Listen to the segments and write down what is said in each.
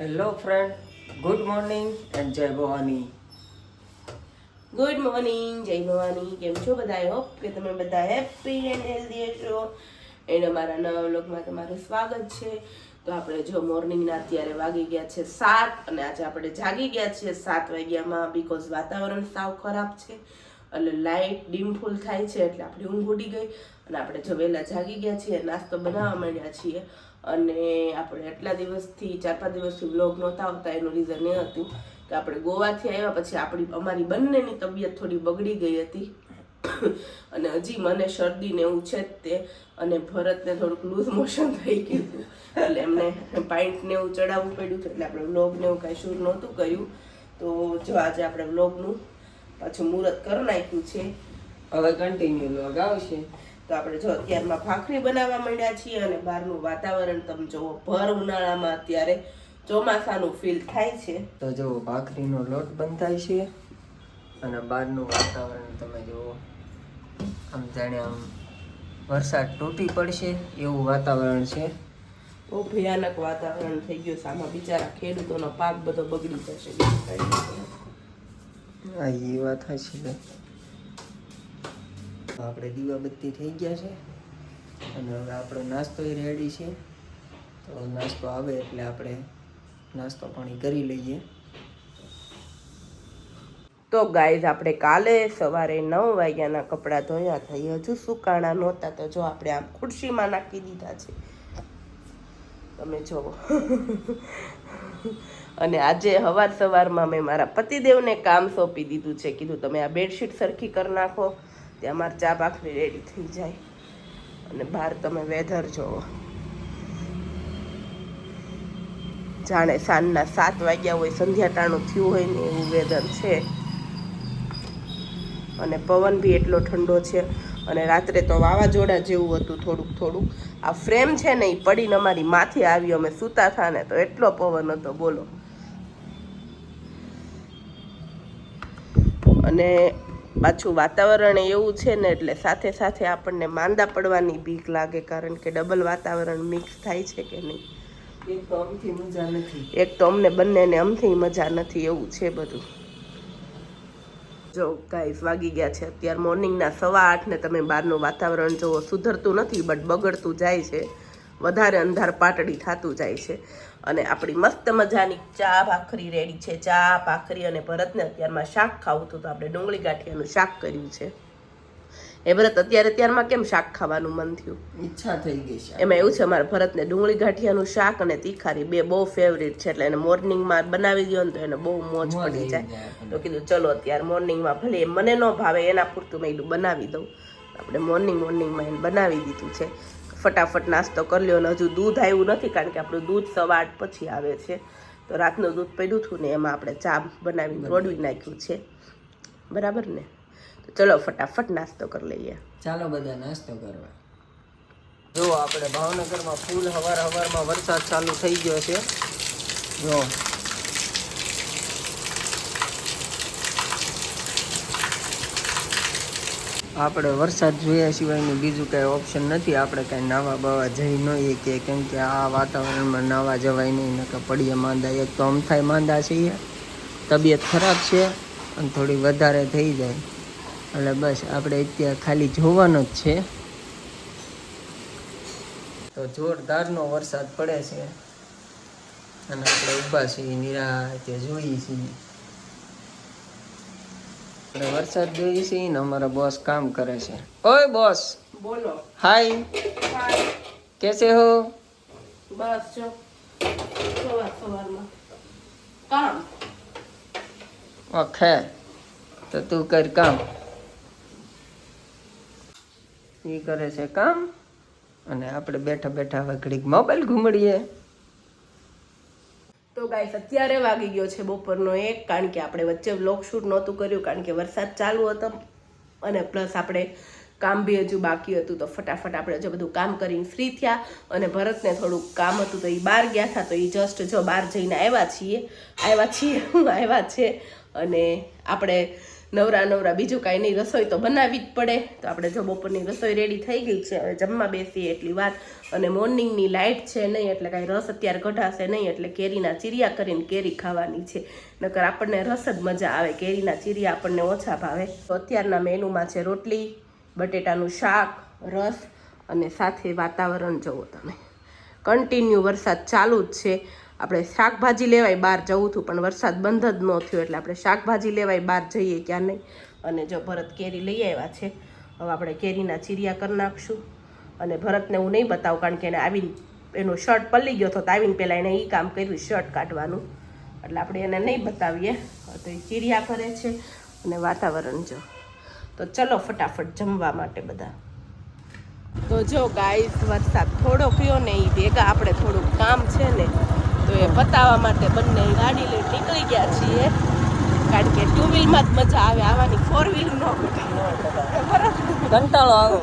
Hello friend good morning and જય Bhavani good morning જય ભવાની કેમ છો બધા? આઈ હોપ કે તમે બધા હેપી એન્ડ હેલ્ધી છો. એન્ડ અમારા નવા વ્લોગમાં તમારું સ્વાગત છે. તો આપણે જો મોર્નિંગના અત્યારે વાગી ગયા છે સાત અને આજે આપણે જાગી ગયા છીએ સાત વાગ્યામાં બીકોઝ વાતાવરણ સાવ ખરાબ છે. એટલે લાઇટ ડીમ ફૂલ થાય છે એટલે આપણી ઊંઘ ઉડી ગઈ. અને આપણે જો વહેલા જાગી ગયા છીએ, નાસ્તો બનાવવા માંડ્યા છીએ. અને આપણે આટલા દિવસથી ચાર પાંચ દિવસથી વ્લોગ નહોતા આવતા, એનું રીઝન એ હતું કે આપણે ગોવાથી આવ્યા પછી આપણી, અમારી બંનેની તબિયત થોડી બગડી ગઈ હતી. અને હજી મને શરદી ને એવું છે તે, અને ભરતને થોડુંક લૂઝ મોશન થઈ ગયું એટલે એમને પાઇન્ટ ને એવું ચડાવવું પડ્યું એટલે આપણે વ્લોગ ને એવું કાંઈ શૂટ નહોતું કર્યું. તો જો આજે આપણે વ્લોગનું પાછું મુહૂર્ત કરી નાખ્યું છે. હવે કન્ટિન્યુ વ્લોગ આવશે. તો આપણે જો અત્યારમાં ભાખરી બનાવવા માંડ્યા છીએ અને બહારનું વાતાવરણ તમે જુઓ ભર ઉનાળામાં અત્યારે ચોમાસાનું ફીલ થાય છે. તો જો ભાખરીનો લોટ બંધાય છે અને બહારનું વાતાવરણ તમે જુઓ આમ જાણે આમ વરસાદ તૂટી પડશે એવું વાતાવરણ છે. બહુ ભયાનક વાતાવરણ થઈ ગયું છે. આમાં બિચારા ખેડૂતોનો પાક બધો બગડી જશે. હા એ વાત તો આપણે દીવાબત્તી થઈ ગયા છે. અને હવે આપણો નાસ્તો રેડી છે. તો નાસ્તો આવે એટલે આપણે નાસ્તો પાણી કરી લઈએ. તો ગાઈઝ આપણે કાલે સવારે નવ વાગ્યાના કપડાં ધોયા એ હજુ સુકાણા નહોતા, તો જો આપણે આમ ખુરશીમાં નાખી દીધા છે. તમે જુઓ અને આજે સવાર સવારમાં મેં મારા પતિદેવને કામ સોંપી દીધું છે. કીધું, તમે આ બેડશીટ સરખી કરી નાખો. ત્યાં અમારે ચા ભાખરી રેડી થઈ જાય. અને બહાર તમે વેધર જોવો. જાણે સાંજના સાત વાગ્યા હોય, સંધ્યા ટાણું થયું હોય ને એવું વેધર છે. અને પવન બી એટલો ઠંડો છે. અને રાત્રે તો વાવાઝોડા જેવું હતું થોડુંક થોડુંક. આ ફ્રેમ છે ને એ પડીને અમારી માથે આવી, અમે સૂતા હતા ને તો એટલો પવન હતો, બોલો. અને પાછું વાતાવરણ એવું છે ને એટલે સાથે સાથે આપણને માંદા પડવાની બીક લાગે કારણ કે ડબલ વાતાવરણ મિક્સ થાય છે કે નહીં? એક તો આમથી મજા નથી. એક તો અમને બંનેને અમથી મજા નથી એવું છે બધું. જો ગાઈસ વાગી ગયા છે અત્યારે મોર્નિંગના સવા આઠ ને તમે બહારનું વાતાવરણ જુઓ સુધરતું નથી બટ બગડતું જાય છે. વધારે અંધાર પાટડી થતું જાય છે. અને આપણી મસ્ત મજાની ચા ભાખરી રેડી છે. ચા ભાખરી અને ભરતને અત્યારમાં શાક ખાવું હતું તો આપણે ડુંગળી ગાંઠિયાનું શાક કર્યું છે. એ ભરત અત્યારે ત્યારમાં કેમ શાક ખાવાનું મન થયું? ઈચ્છા થઈ ગઈ છે. એમાં એવું છે અમારા ભરતને ડુંગળી ગાંઠિયાનું શાક અને તીખારી બે બહુ ફેવરિટ છે એટલે એને મોર્નિંગમાં બનાવી દો ને તો એને બહુ મોજ પડી જાય. તો કીધું ચલો અત્યારે મોર્નિંગમાં ભલે મને ન ભાવે એના પૂરતું મેં બનાવી દઉં. આપણે મોર્નિંગ મોર્નિંગમાં એને બનાવી દીધું છે. ફટાફટ નાસ્તો કરી લ્યો. અને હજુ દૂધ આવ્યું નથી કારણ કે આપણું દૂધ સવા આઠ પછી આવે છે. તો રાતનું દૂધ પડ્યું હતું ને એમાં આપણે ચા બનાવીને રોડવી નાખ્યું છે. બરાબર ને? તો ચલો ફટાફટ નાસ્તો કરી લઈએ. ચાલો બધા નાસ્તો કરવા. જો આપણે ભાવનગરમાં ફૂલ હવાર હવારમાં વરસાદ ચાલુ થઈ ગયો છે. જો. આપણે વરસાદ જોયા સિવાયનું બીજું કાંઈ ઓપ્શન નથી. આપણે કાંઈ નાવા બાવા જઈ નહીં કે કેમ કે આ વાતાવરણમાં નાવા જવાય નહીં કે પડીએ માંદા. એક તો અમથાય માંદા છીએ તબિયત ખરાબ છે અને થોડી વધારે થઈ જાય. એટલે બસ, આપણે અત્યારે ખાલી જોવાનો જ છે. તો જોરદારનો વરસાદ પડે છે. અને આપણે ઊભા છીએ, નિરાતે, જોઈએ છીએ. આપણે વરસાદ જોઈએ છે ને અમારા બોસ કામ કરે છે. ઓય બોસ બોલો. હાય કેસે હો? બસ જો. સવાર સવારમાં. કામ? ઓકે તો તું કર કામ. એ કરે છે કામ. અને આપણે બેઠા બેઠા હવે ઘડીક મોબાઈલ ઘૂમડીએ. તો ગાઈસ અત્યારે વાગી ગયો છે બપોરનો એક, કારણ કે આપણે વચ્ચે વ્લોગ શૂટ નહોતું કર્યું, કારણ કે વરસાદ ચાલુ હતો. અને પ્લસ આપણે કામ બી હજુ બાકી હતું, તો ફટાફટ આપણે જો બધું કામ કરીને ફ્રી થયા. અને ભરતને થોડુંક કામ હતું, તો એ બહાર ગયા હતા, તો એ જસ્ટ જો બહાર જઈને આવ્યા છીએ આવ્યા છીએ, આવ્યા છે. અને આપણે નવરા નવરા બીજું કાંઈ નહીં, રસોઈ તો બનાવવી જ પડે. તો આપણે જો બપોરની રસોઈ રેડી થઈ ગઈ છે, હવે જમવા બેસીએ એટલી વાત. અને મોર્નિંગની લાઇટ છે નહીં, એટલે કાંઈ રસ અત્યારે કઢાશે નહીં, એટલે કેરીના ચીરિયા કરીને કેરી ખાવાની છે. નકર આપણને રસ જ મજા આવે, કેરીના ચીરિયા આપણને ઓછા ભાવે. તો અત્યારના મેનુમાં છે રોટલી, બટેટાનું શાક, રસ અને સાથે વાતાવરણ જુઓ તમે. કન્ટિન્યુ વરસાદ ચાલુ જ છે. આપણે શાકભાજી લેવાય બહાર જવું હતું, પણ વરસાદ બંધ જ ન થયો એટલે આપણે શાકભાજી લેવાય બહાર જઈએ ક્યાં નહીં. અને જો ભરત કેરી લઈ આવ્યા છે, હવે આપણે કેરીના ચીરિયા કરી નાખશું. અને ભરતને હું નહીં બતાવું, કારણ કે એને આવીને એનો શર્ટ પલ્લી ગયો હતો, તો આવીને પહેલાં એને એ કામ કર્યું, શર્ટ કાઢવાનું. એટલે આપણે એને નહીં બતાવીએ. તો એ ચીરિયા કરે છે અને વાતાવરણ જો. તો ચલો ફટાફટ જમવા માટે બધા. તો જો ગાઈસ વરસાદ થોડો થયો ને એ ભેગા આપણે થોડુંક કામ છે ને તો એ પતાવવા માટે બંને ગાડી લઈ નીકળી ગયા છીએ. કારણ કે ટુ વ્હીલમાં જ મજા આવે આવવાની ફોર વ્હીલ નો કંટાળો આવે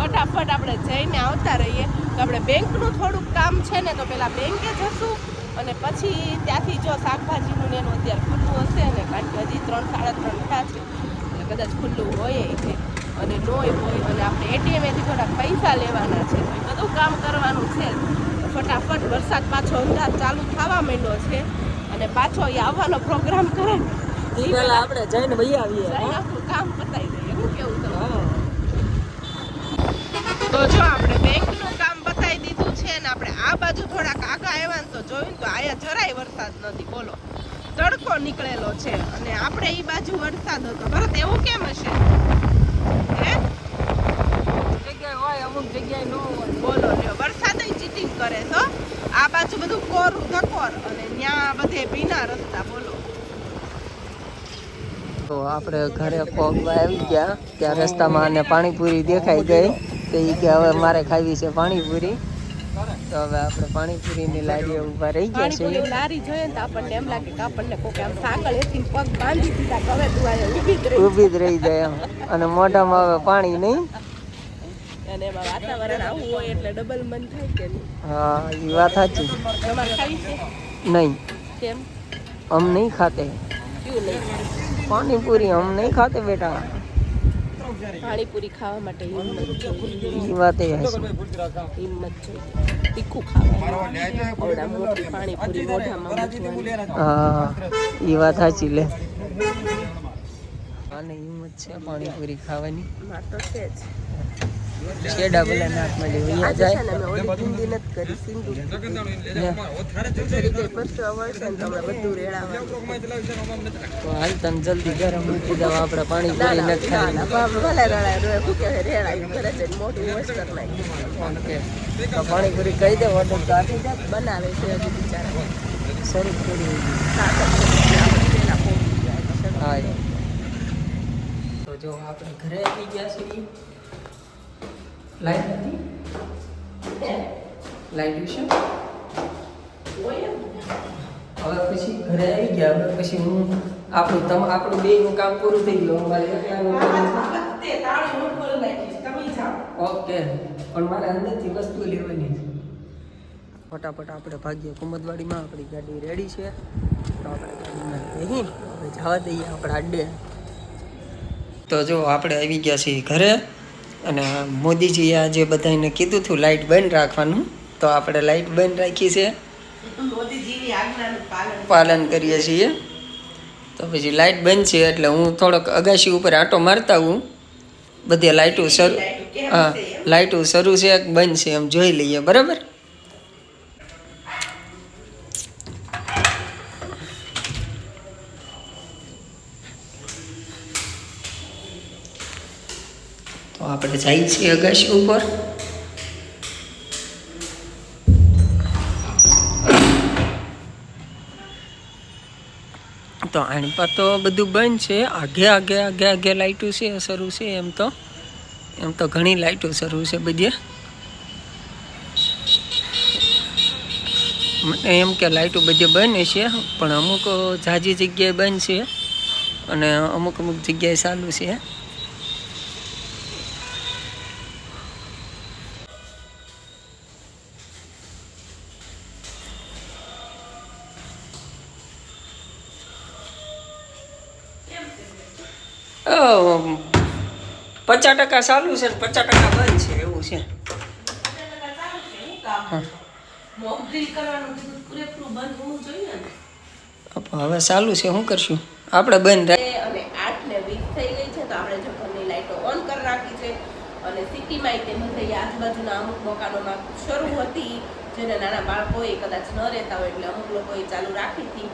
ફટાફટ આપણે જઈને આવતા રહીએ. તો આપણે બેંકનું થોડુંક કામ છે ને તો પેલા બેંકે જશું અને પછી ત્યાંથી જો શાકભાજીનું ને એનું અત્યારે ખુલ્લું હશે ને કારણ કે હજી ત્રણ સાડા ત્રણ થયા છે. એટલે કદાચ ખુલ્લું હોય છે અને નોય હોય અને આપણે એટીએમેથી થોડા પૈસા લેવાના છે. બધું કામ કરવાનું છે. ફટાફટ વરસાદ પાછો અંદાજ ચાલુ થવા માંડ્યો છે. અને પાછો એ આવવાનો પ્રોગ્રામ કરે ને આપણે જઈને વહી આવીએ કામ પતાવી દઈએ હું કેવું તમે તો જો આપણે બેંકનું કામ બતાવી દીધું છે ને આપણે આ બાજુ થોડાક આગા આવ્યા તો જોયું તો આયા જરાય વરસાદ નથી બોલો. તડકો નીકળેલો છે અને આપણે એ બાજુ વરસાદ હતો. ભરત એવું કેમ હશે? હે? જગ્યાએ હોય અમુક જગ્યાએ ન હોય. બોલો લ્યો ચીટિંગ કરે તો આ પાછું બધું કોરું ધકોર અને ત્યાં બધે ભીના રસ્તા બોલો. તો આપણે ઘરે કોગવા આવી ગયા ત્યાં રસ્તામાં અને પાણીપુરી દેખાઈ ગઈ તો એ કે હવે મારે ખાવી છે પાણીપુરી. તો હવે આપણે પાણીપુરીની લારી ઊભા રહી ગયા છે લારી જોઈએ તો આપણને એમ લાગે કે આપણને કોક આમ સાંકળ એથી પગ બાંધી દીધા હવે તું ઊભી જ રહી. જાય અને મોઢામાં હવે પાણી નહીં. અને એમાં વાતાવરણ આવું હોય એટલે ડબલ મન થાય કે હા એ વાત સાચી. તમારે ખાવી છે? નહીં. કેમ? હમ નહીં ખાતે. નહીં? પાણીપુરી હમ નહીં ખાતે બેટા. પાણીપુરી ખાવા માટે હિંમત વાત એ હિંમત જોઈએ. તીખું ઓરડા મોટી પાણીપુરી મોઢામાં હા એ વાત સાચી લે. આને હિંમત છે પાણીપુરી ખાવાની. માર તો છે જ. છેડા ડબલ નાકમાં હાથમાં આજે જાય. ને ઓલી નથી કરી સિંધુ હાલ તમે જલ્દી ગરમ મૂકી દો આપણે નથી વોશ કરી નાખ્યું ઓકે. તો પાણીપુરી કહી દે ઓર્ડર તો આપી દે. બનાવે છે હજી બિચારા. શરૂ છે. હા તો જો આપણે ઘરે આવી ગયા છીએ. લાઈટ નથી? લાઈટ વિશે? ને. હવે પછી ઘરે આવી ગયા હવે પછી હું આપણું તમ આપણું બેયનું કામ પૂરું થઈ ગયું એકલાનું જાઓ. ઓકે પણ મારે અંદરથી વસ્તુ લેવાની છે. ફટાફટ આપણે ભાગીએ કુમદવાડીમાં આપણી ગાડી રેડી છે. તો આપણે ગાડીમાં બેસી હવે જવા દઈએ આપણા અડ્ડે તો જો આપણે આવી ગયા છીએ ઘરે. અને મોદીજીએ આજે બધાને કીધું હતું લાઇટ બંધ રાખવાનું તો આપણે લાઇટ બંધ રાખી છે. પાલન પાલન કરીએ છીએ. તો પછી લાઇટ બંધ છે એટલે હું થોડોક અગાશી ઉપર આંટો મારતા હું બધે લાઇટો શરૂ હા લાઇટો શરૂ છે બંધ છે એમ જોઈ લઈએ બરાબર? તો આપણે જઈએ છીએ અગાશી ઉપર. તો આની પર તો બધું બંધ છે. આગે આગે આગે આગે લાઇટો છે શરૂ છે એમ તો. એમ તો ઘણી લાઇટો શરૂ છે બધી. મને એમ કે લાઇટો બધે બંધ છે, પણ અમુક જાજી જગ્યાએ બંધ છે અને અમુક અમુક જગ્યાએ ચાલુ છે. પચાસ ટકા ચાલુ છે પચાસ ટકા બંધ છે, એવું છે. હોવું ચાલુ છે, શું કરશું? આપણે બંધ અને આઠ ને વીસ થઈ ગઈ છે, તો આપણે જો ઘરની લાઇટો ઓન કરી રાખી છે અને સિટીમાં તે થઈ આજુબાજુના અમુક મકાનોમાં શરૂ હતી જેને નાના બાળકોએ કદાચ ન રહેતા હોય એટલે અમુક લોકોએ ચાલુ રાખી હતી.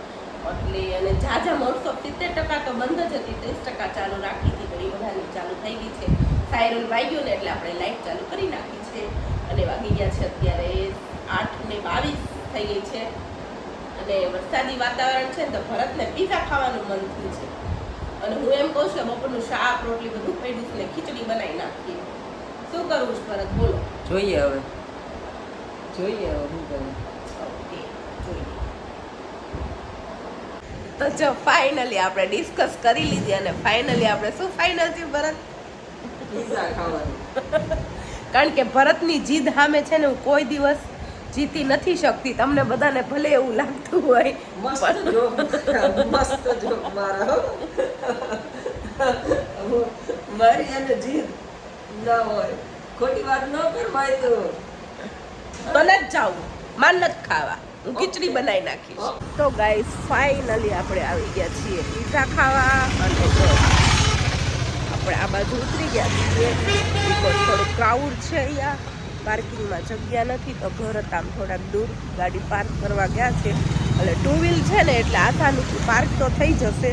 એટલે અને ઝાઝા મોરસો સિત્તેર ટકા તો બંધ જ હતી. ત્રીસ ટકા ચાલુ રાખી હતી. એ બધાની ચાલુ થઈ ગઈ છે. સાયરન વાગ્યો ને એટલે આપણે લાઈટ ચાલુ કરી નાખી છે. અને વાગી ગયા છે અત્યારે આઠ ને બાવીસ થઈ ગઈ છે. અને વરસાદી વાતાવરણ છે તો ભરતને પીઝા ખાવાનું મન થયું છે. અને હું એમ કહું છું કે બપોરનું શાક, રોટલી બધું પડ્યું ને ખીચડી બનાવી નાખીએ. શું કરવું છે ભરત? બોલો. જોઈએ હવે. જોઈએ હવે શું કરવું ઓકે જોઈએ તો જો ફાઇનલી આપણે ડિસ્કસ કરી લીધી અને ફાઇનલી આપણે શું ફાઇનલ થયું ભરત? કારણ કે ભરતની જીદ સામે છે ને હું કોઈ દિવસ જીતી નથી શકતી. તમને બધાને ભલે એવું લાગતું હોય મારા મારી અને જીદ ના હોય. ખોટી વાત ન કરવાય તો. મને જ જાવું માન નથી ખાવા. હું ખીચડી બનાવી નાખીશ. તો ગાઈસ ફાઇનલી આપણે આવી ગયા છીએ પીઝા ખાવા અને જો આપણે આ બાજુ ઉતરી ગયા છીએ. બીકોઝ થોડું ક્રાઉડ છે અહીંયા. પાર્કિંગમાં જગ્યા નથી તો ભરત આમ થોડાક દૂર. ગાડી પાર્ક કરવા ગયા છે. એટલે ટુ વ્હીલ છે ને એટલે આસાનીથી પાર્ક તો થઈ જશે.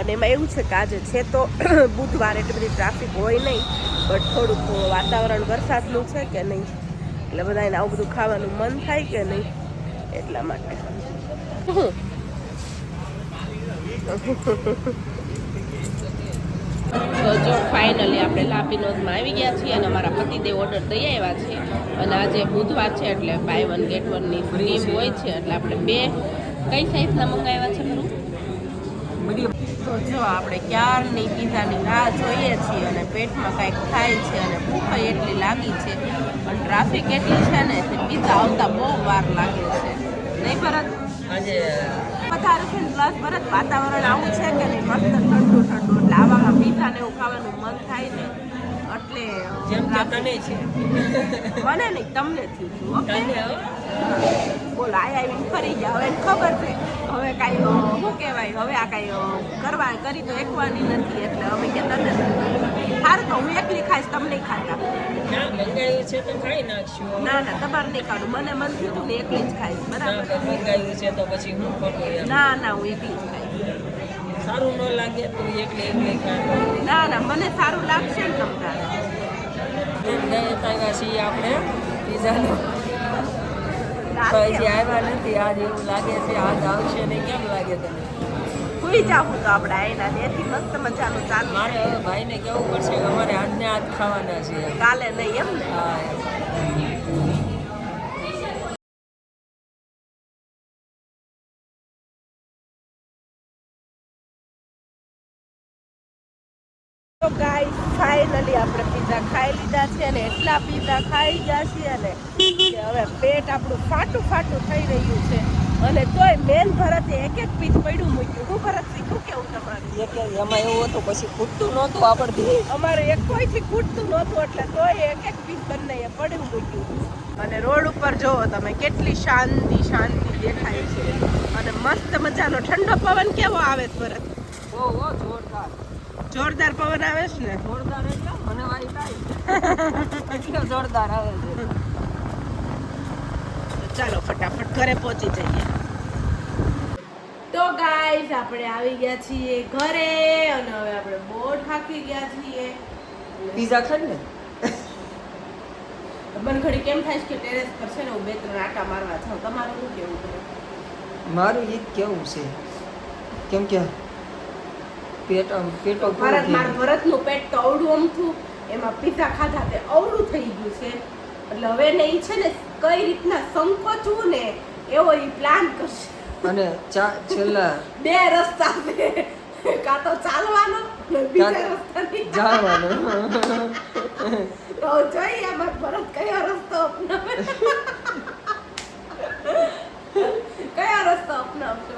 અને એમાં એવું છે કે આજે છે તો બુધવાર એટલી બધી ટ્રાફિક હોય નહીં બટ થોડુંક વાતાવરણ વરસાદનું છે કે નહીં? એટલે બધાને આવું બધું ખાવાનું મન થાય કે નહીં, એટલા માટે. તો જો ફાઇનલી આપણે લાપીનોદમાં આવી ગયા છીએ અને અમારા પતિદેવ ઓર્ડર દઈ આવ્યા છે. અને આજે બુધવાર છે એટલે બાય વન ગેટ વનની સ્કીમ હોય છે. એટલે આપણે બે કઈ સાઇઝના મંગાવ્યા છે? તો જો આપણે ક્યારની પીઝાની રાહ જોઈએ છીએ અને પેટમાં કાંઈક થાય છે અને ભૂખ એટલી લાગી છે પણ ટ્રાફિક એટલી છે ને તે પીઝા આવતા બહુ વાર લાગે છે. નહીં ભરત? આજે વધારે છે પ્લસ ભરત વાતાવરણ આવું છે કે નહીં? મસ્ત ઠંડુ ઠંડુ એટલે આવામાં પીઝા ને એવું ખાવાનું મન થાય ને એટલે જેમ તને છે. મને નહીં તમને થયું ઓકે? તને હવે? આવીને ફરી ગયા હવે એને ખબર છે. શું હવે આ કાંઈ કરવા કરી તો એકવાની નથી એટલે અમે કે તને સારું તો હું એકલી ખાઈશ તમને ખાતા. ના છે તો ના ના તમારે નહીં ખાડું મને મન થયું હતું ને એકલી જ ખાઈશ બરાબર? તો છે તો પછી હું ના ના હું એકલી જ ખાઈશ. સારું ન લાગે તો એકલી એકલી ના ના મને સારું લાગશે ને તમને આપણે પીઝાનો. તો હજી આવ્યા નથી. આજ એવું લાગે છે આજ આવશે ને કેમ લાગે તને? સુઈ જાવું તો આપણે આયના એથી મસ્ત મજાનું ચાલુ મારે હવે ભાઈને કેવું પડશે કે અમારે આજને આજ ખાવાના છે. કાલે નહીં એમ ને? હા લીધા છે ને એટલા પીતા ખાઈ ગયા છીએ ને હવે પેટ આપણું ફાટું ફાટું થઈ રહ્યું છે. અને તોય મેન ભરતે એક એક પીસ પડ્યું મૂક્યું. હું ભરત શીખું કેવું તમારું? એક એમાં એવું હતું પછી ખૂટતું નહોતું આપણથી. અમારે એક કોઈથી ખૂટતું નહોતું એટલે તોય એક એક પીસ બંને પડ્યું મૂક્યું. અને રોડ ઉપર જોવો તમે કેટલી શાંતિ શાંતિ દેખાય છે. અને મસ્ત મજાનો ઠંડો પવન કેવો આવે છે ભરત? બહુ જોરદાર. જોરદાર પવન આવે છે ને? જોરદાર એટલે મને વારી ભાઈ એટલો જોરદાર આવે છે. ચાલો ફટાફટ ઘરે પહોંચી જઈએ. તો ગાઈઝ આપણે આવી ગયા છીએ ઘરે અને હવે આપણે બહુ થાકી ગયા છીએ. પીઝા ખાઈ ને મને ઘડી કેમ થાય છે કે ટેરેસ પર છે ને હું બે ત્રણ આટા મારવા જાઉં? તમારું શું કેવું છે? મારું એ કેવું છે. કેમ કે પેટ આમ પેટો ભારત માર. ભરતનું પેટ તો અવડું અમથું. એમાં પીઝા ખાધા તે અવડું થઈ ગયું છે. એટલે હવે ને ઈ છે ને કઈ રીતના સંકોચવું ને એવો ઈ પ્લાન કરશે. અને ચા છેલ્લા બે રસ્તા છે. કાં તો ચાલવાનો બીજા રસ્તાથી જવાનો તો જોઈએ અમાર ભરત કયો રસ્તો અપનાવે. કયો રસ્તો અપનાવશો?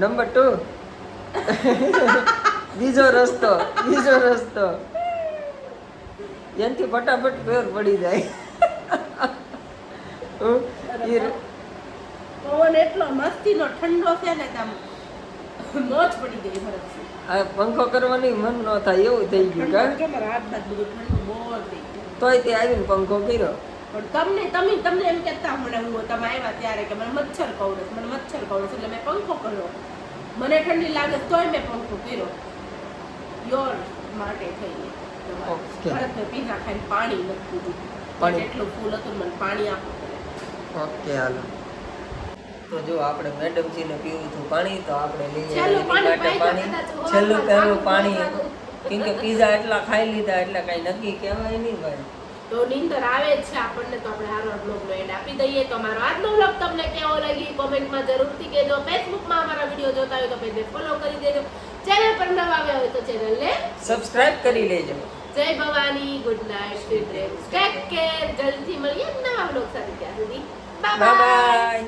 નંબર ટુ બીજો રસ્તો બીજો રસ્તો. એનાથી ફટાફટ ફેર પડી જાય. પવન એટલો મસ્તીનો ઠંડો છે ને આમ મોજ પડી ગઈ ભરતથી. આ પંખો કરવાની મન ન થાય એવું થઈ ગયું કા? રાત બાદ બધું ઠંડુ બહુ થઈ ગયું. તોય તે આવીને પંખો કર્યો. પણ તમને તમે તમને એમ કહેતા હમણાં હું તમે આવ્યા ત્યારે કે મને મચ્છર કવડે મને મચ્છર કવડે એટલે મેં પંખો કર્યો. મને ઠંડી લાગે તોય મેં પંખો કર્યો. યોર માટે થઈને ભરતને ભરત ખાઈને પાણી નથી પીધું. પાણી. એટલું ફૂલ હતું મને પાણી આપો. ઓકે હાલો. તો જો આપણે મેડમજીને પીવું હતું પાણી તો આપણે લઈએ પાણી છેલ્લું પહેલું પાણી. કેમ કે પીઝા એટલા ખાઈ લીધા એટલે કઈ નક્કી કહેવાય નહીં ભાઈ. તો નીંદર આવે જ છે આપણને તો આપણે હારો બ્લોગનો એડ આપી દઈએ. તો અમારો આજનો બ્લોગ તમને કેવો લાગી કોમેન્ટમાં જરૂરથી કહેજો. ફેસબુકમાં અમારા વીડિયો જોતા હોય તો પેજને ફોલો કરી દેજો. ચેનલ પર નવા આવ્યા હોય તો ચેનલને સબસ્ક્રાઇબ કરી લેજો. જય Bhavani. Good night sweet dreams take care જલ્દી મળીએ નવા બ્લોગ સાથે. ત્યાં સુધી બાય બાય